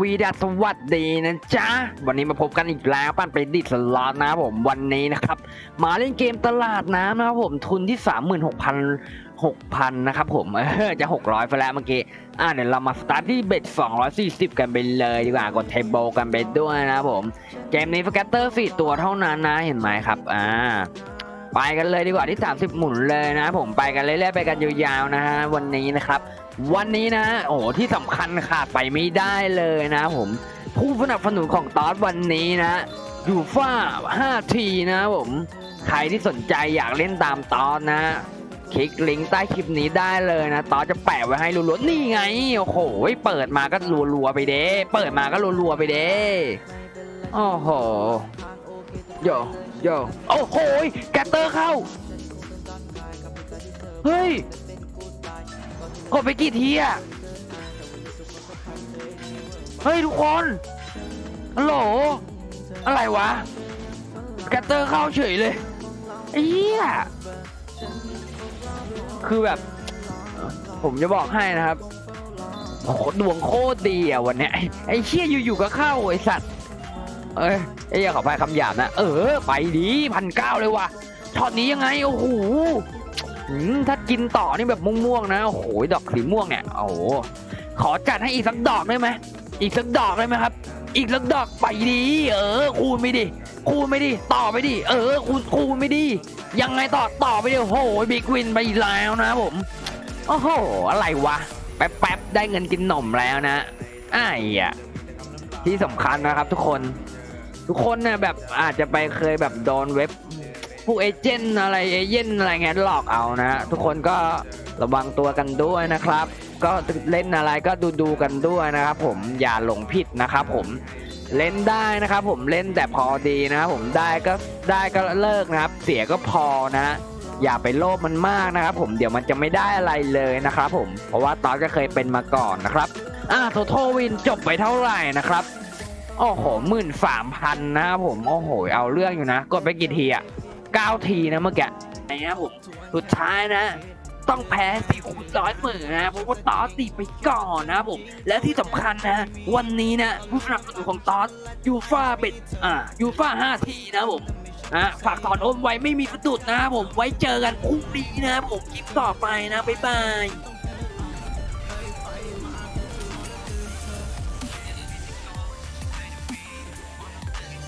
วีดัสวัสดีนะจ๊ะ วันนี้มาพบกันอีกแล้วปั้นไปดิสลอตนะผมวันนี้นะครับ มาเล่นเกมตลาดน้ำนะครับผมทุนที่ 36,000 6,000 นะครับผม เออ จะ 600ไปแล้วเมื่อกี้ อ่าเดี๋ยวเรามาสตาร์ทที่เบ็ด240 กันไปเลยดีกว่า กดเทเบิลกันไปด้วยนะครับผม เกมนี้ฟกัตเตอร์สี่ตัวเท่านั้นนะ เห็นไหมครับ อ่า ไปกันเลยดีกว่าที่ 30 หมุนเลยนะ ผมไปกันเรื่อยๆไปกันยาวๆนะฮะวันนี้นะครับ วันนี้นะโอ้โหที่สำคัญขาดไปไม่ได้เลยนะ ผมผู้สนับสนุนของตอสวันนี้นะยูฟ่า5 ทีนะผมใครที่สนใจอยากเล่นตามตอสนะคลิกลิงก์ใต้คลิปนี้ได้เลยนะตอสจะแปะไว้ให้รัวๆนี่ไง โอ้โห เปิดมาก็รัวๆไปเด้ เปิดมาก็รัวๆไปเด้ โอ้โห โยโยโอ้โหแกตเตอร์เข้า เฮ้ยกดไปกี่ทีอะเฮ้ยทุกคนฮัลโหลอะไรวะแกตเตอร์เข้าเฉยเลยไอ้เหี้ยคือแบบ ผมจะบอกให้นะครับโอ้โหดวงโคตรดีอะวันเนี้ยไอ้ไอ้เชี่ยอยู่ๆก็เข้าไอ้สัตว์ เอ้ยไอ้ยขอพายคำหยาบนะ เออ ไปดีพันเก้าเลยว่ะช็อตนี้ยังไง โอ้โหถ้ากินต่อนี่แบบม่วงๆนะ โอ้โห ดอกสีม่วงเนี่ย โอ้โห ขอจัดให้อีกสักดอกได้ไหม อีกสักดอกได้ไหมครับ อีกสักดอกไปดี เออ คูณไม่ดิคูณไม่ดิต่อไปดิเออ คูณคูณไม่ดิยังไงต่อ ต่อไปดิโอ้โห บิ๊กวินไปแล้วนะผม โอ้โห อะไรวะ แป๊บๆ ได้เงินกินหนมแล้วนะไอ้อะที่สำคัญนะครับทุกคน ทุกคนเนี่ยแบบอาจจะไปเคยแบบโดนเว็บพวกเอเจนต์อะไรเอเย่นอะไรเงี้ยหลอกเอานะ ทุกคนก็ระวังตัวกันด้วยนะครับ ก็เล่นอะไรก็ดูดูกันด้วยนะครับ ผมอย่าหลงผิดนะครับผมเล่นได้นะครับ ผมเล่นแต่พอดีนะครับผมได้ก็ได้ก็เลิกนะครับ เสียก็พอนะอย่าไปโลภมันมากนะครับผมเดี๋ยวมันจะไม่ได้อะไรเลยนะครับผมเพราะว่าตอนก็เคยเป็นมาก่อนนะครับอ่าโทโทวินจบไปเท่าไหร่นะครับ โอ้โหหมื่นสามพันนะครับผม โอ้โห เอาเรื่องอยู่นะ กดไปกี่ทีอะเก้าทีนะเมื่อกี้ไอ้นะผม สุดท้ายนะ ต้องแพ้สี่คูณร้อยหมื่นนะเพราะว่าตอสตีไปก่อนนะผม และที่สำคัญนะ วันนี้นะ ผู้สนับสนุนของตอสยูฟ่าเบ็ดอ่ายูฟ่าห้าทีนะผมอะฝากถอนโอนไว้ไม่มีสะดุดนะครับผม ไว้เจอกันพรุ่งนี้นะครับผมคลิปต่อไปนะ บ๊ายบาย